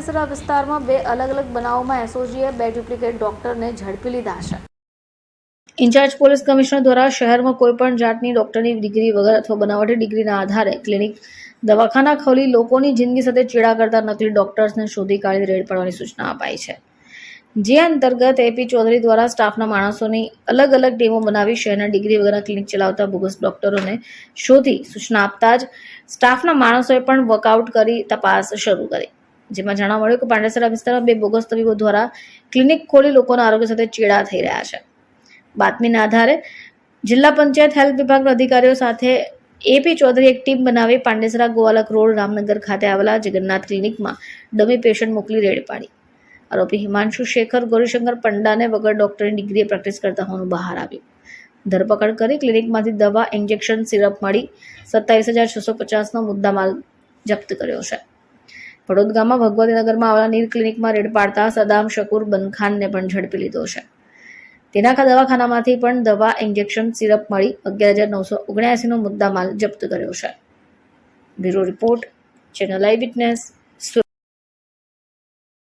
પાંડેસરા વિસ્તારમાં બે અલગ અલગ બનાવોમાં એસઓજીએ બે ડુપ્લિકેટ ડોક્ટરને ઝડપી લીધા છે. ઇન્ચાર્જ પોલીસ કમિશનર દ્વારા શહેરમાં કોઈપણ જાતની ડોક્ટરની ડિગ્રી વગર અથવા બનાવટી ડિગ્રીના આધારે ક્લિનિક, દવાખાના ખોલી લોકોની જિંદગી સાથે ચેડા કરતા નકલી ડોક્ટર્સને શોધી કાઢી રેડ પાડવાની સૂચના અપાઈ છે. જે અંતર્ગત એપી ચૌધરી દ્વારા સ્ટાફના માણસોની અલગ અલગ ટીમો બનાવી શહેરના ડિગ્રી વગરના ક્લિનિક ચલાવતા બોગસ ડોક્ટરોને શોધી સૂચના આપતા જ સ્ટાફના માણસોએ પણ વર્કઆઉટ કરી તપાસ શરૂ કરી. જેમાં જાણવા મળ્યું કે પાંડેસરા વિસ્તારમાં બે બોગસ તબીબો દ્વારા ક્લિનિક ખોલી લોકોના આરોગ્ય સાથે ચેડા થઈ રહ્યા છે. બાતમીના આધારે જિલ્લા પંચાયત હેલ્થ વિભાગના અધિકારીઓ સાથે એપી ચૌધરી એક ટીમ બનાવી પાંડેસરા ગોવાલક રોડ રામનગર ખાતે આવેલા જગન્નાથ ક્લિનિકમાં ડમી પેશન્ટ મોકલી રેડ પાડી. આરોપી હિમાંશુ શેખર, ગૌરીશંકર પંડાને વગર ડોક્ટરની ડિગ્રીએ પ્રેક્ટિસ કરતા હોવાનું બહાર આવ્યું. ધરપકડ કરી ક્લિનિકમાંથી દવા, ઇન્જેક્શન, સિરપ મળી સત્તાવીસ હજાર છસો પચાસનો મુદ્દામાલ જપ્ત કર્યો છે. વડોદ ગામમાં ભગવતીનગરમાં આવેલા નીર ક્લિનિકમાં રેડ પાડતા સદામ શકુર બનખાનને પણ ઝડપી લીધો છે. તેનાખા દવાખાનામાંથી પણ દવા, ઇન્જેક્શન, સિરપ મળી અગિયાર હજાર નવસો ઓગણ્યાસીનો મુદ્દામાલ જપ્ત કર્યો છે. Bureau report, channel eyewitness.